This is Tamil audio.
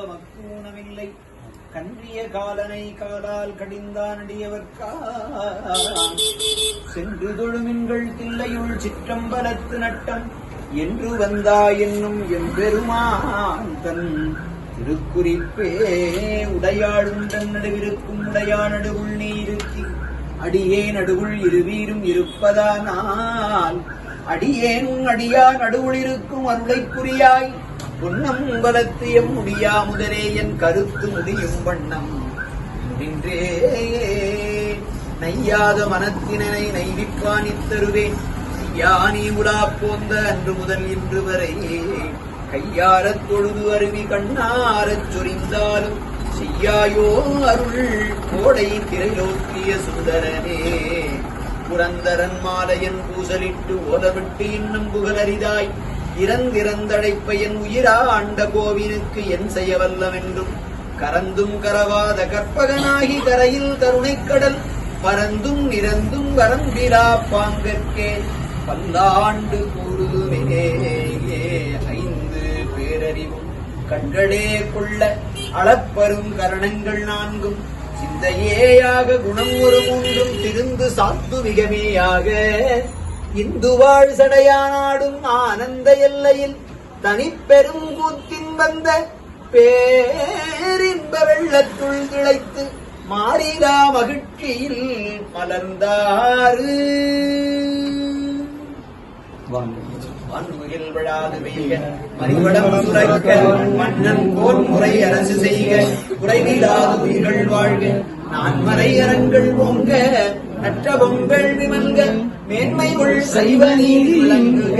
தமக்கூனமில்லை கன்றிய காலனை காலால் கடிந்தான் அடியவர்க்கா சென்று தொழுமின்கள் தில்லையுள் சிற்றம்பலத்து நட்டம். என்று வந்தா என்னும் எம்பெருமான் தன் திருக்குறிப்பே உடையாளும் தன் நடுவிருக்கும் உடையா நடுவுள் நீ இருக்கி அடியே நடுவுள் இருவீரும் இருப்பதானால் அடியேனும் அடியா நடுவுள் இருக்கும் அருளைப் புரியாய் பொன்னம் பலத்தியம் முடியா முதலே என் கருத்து முடியும் வண்ணம். நின்றே நையாத மனத்தினனை நைவிப்பானித்தருவேன் யானி உலா போந்த அன்று முதல் இன்று வரை. கையாரத் தொழுது அருவி கண்ணாரச் சொரிந்தாலும் செய்யாயோ அருள் கோடை திரைலோக்கிய சுந்தரனே. புரந்தரன் மாலையன் பூசலிட்டு ஓலவிட்டு இன்னும் புகழறிதாய். இறந்திறந்தடைப்ப என் உயிரா ஆண்ட கோவினுக்கு என் செய்ய வல்லவென்றும் கரந்தும் கரவாத கற்பகனாகி கரையில் கருணைக்கடல் பரந்தும் நிறந்தும் வரம்பிரா பாங்கற்கே பல்லாண்டு கூறுதுமே ஐந்து பேரறிவும் கண்களே கொள்ள அளப்பரும் கரணங்கள் நான்கும் சிந்தையேயாக குணம் ஒரு மூன்றும் திருந்து சாத்துவிகமேயாக இந்து வாழ் சடையானாடும் ஆனந்த எல்லையில் தனிப்பெரும் கூத்தின் வந்த பேரின்ப வெள்ளத்துள் திளைத்து மாறிலா மகிழ்ச்சியில் மலர்ந்தாறு. வான்முகில் விழாது பெய்க மறிவடம் சுரைக்க மன்னன் போர் முறை அரசு செய்க குறைவிலாது உயிர்கள் வாழ்க நான்மறை அறங்கள் அற்ற பொங்கல் விமல்க மேன்மை உள் சைவ நீதி விளங்குக.